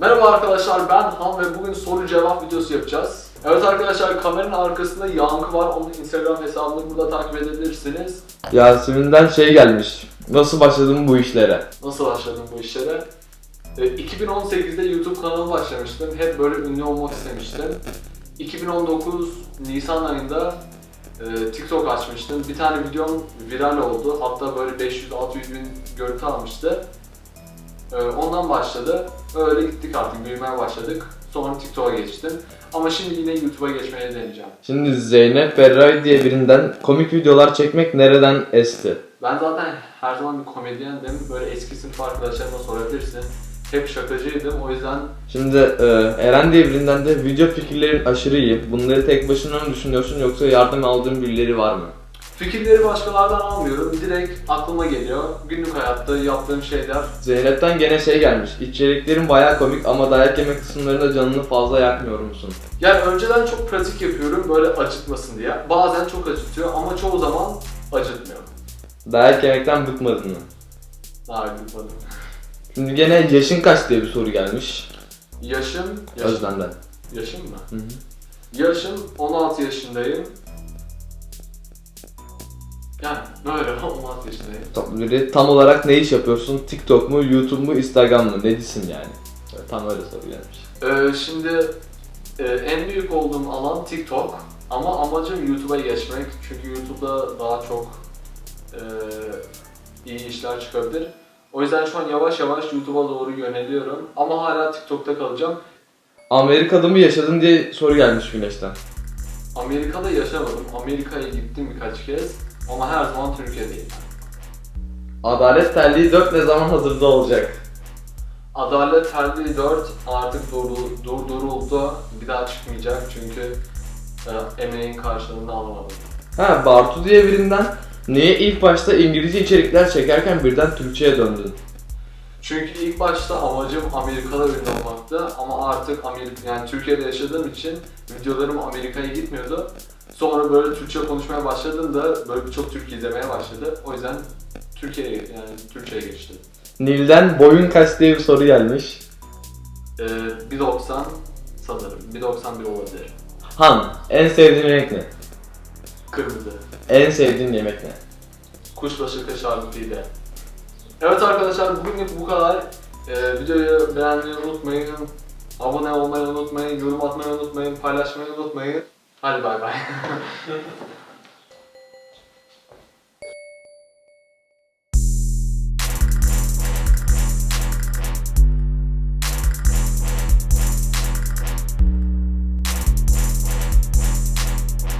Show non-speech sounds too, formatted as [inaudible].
Merhaba arkadaşlar ben Han ve bugün soru cevap videosu yapacağız. Evet arkadaşlar kameranın arkasında Yankı var. Onun Instagram hesabını burada takip edebilirsiniz. Yasemin'den şey gelmiş. Nasıl başladın bu işlere? Nasıl başladım bu işlere? E, 2018'de YouTube kanalı başlamıştım. Hep böyle ünlü olmak istemiştim. 2019 Nisan ayında e, TikTok açmıştım. Bir tane videom viral oldu. Hatta böyle 500-600 bin görüntü almıştı. E, ondan başladı. Öyle gittik artık büyümeye başladık. Sonra TikTok'a geçtim. Ama şimdi yine YouTube'a geçmeye deneyeceğim. Şimdi Zeynep Ferrari diye birinden komik videolar çekmek nereden esti? Ben zaten her zaman bir komedyendim. Böyle eski sınıf arkadaşlarıma sorabilirsin. Hep şakacıydım. O yüzden Şimdi e, Eren diye birinden de video fikirlerin aşırı iyi. Bunları tek başına mı düşünüyorsun yoksa yardım aldığın birileri var mı? Fikirleri başkalardan almıyorum. Direkt aklıma geliyor. Günlük hayatta yaptığım şeyler. Zeynep'ten gene şey gelmiş. İçeriklerin bayağı komik ama dayak yeme kısımlarında canını fazla yakmıyor musun? Yani önceden çok pratik yapıyorum böyle acıtmasın diye. Bazen çok acıtıyor ama çoğu zaman acıtmıyor. Dayak yemekten bıkmadın mı? Daha acıtmadım. Şimdi gene yaşın kaç diye bir soru gelmiş. Yaşım, yaşım, Özlem'den. yaşım mı? Hı hı. Yaşım 16 yaşındayım. Yani böyle [laughs] 16 yaşındayım. Tam, böyle tam olarak ne iş yapıyorsun? TikTok mu, YouTube mu, Instagram mı? Necisin yani? Böyle Tam öyle soru gelmiş. Ee, şimdi e, en büyük olduğum alan TikTok ama amacım YouTube'a geçmek çünkü YouTube'da daha çok e, iyi işler çıkabilir. O yüzden şu an yavaş yavaş YouTube'a doğru yöneliyorum ama hala TikTok'ta kalacağım. Amerika'da mı yaşadın diye soru gelmiş Güneş'ten. Amerika'da yaşamadım. Amerika'ya gittim birkaç kez ama her zaman Türkiye'deyim. Adalet Terliği 4 ne zaman hazırda olacak? Adalet Terliği 4 artık durdu- durduruldu. Bir daha çıkmayacak çünkü e, emeğin karşılığını alamadım. Ha Bartu diye birinden niye ilk başta İngilizce içerikler çekerken birden Türkçe'ye döndün? Çünkü ilk başta amacım Amerika'da ünlü olmaktı ama artık Amerika yani Türkiye'de yaşadığım için videolarım Amerika'ya gitmiyordu. Sonra böyle Türkçe konuşmaya başladığımda böyle birçok Türk izlemeye başladı. O yüzden Türkiye'ye yani Türkçe'ye geçtim. Nil'den boyun kaç diye bir soru gelmiş. Ee, 1.90 sanırım. 1.91 olabilir. Han, en sevdiğin renk ne? Kırmızı. En sevdiğin yemek ne? Kuşbaşı kaşarlı pide. Evet arkadaşlar bugünlük bu kadar. Ee, videoyu beğenmeyi unutmayın. Abone olmayı unutmayın. Yorum atmayı unutmayın. Paylaşmayı unutmayın. 好的，拜拜。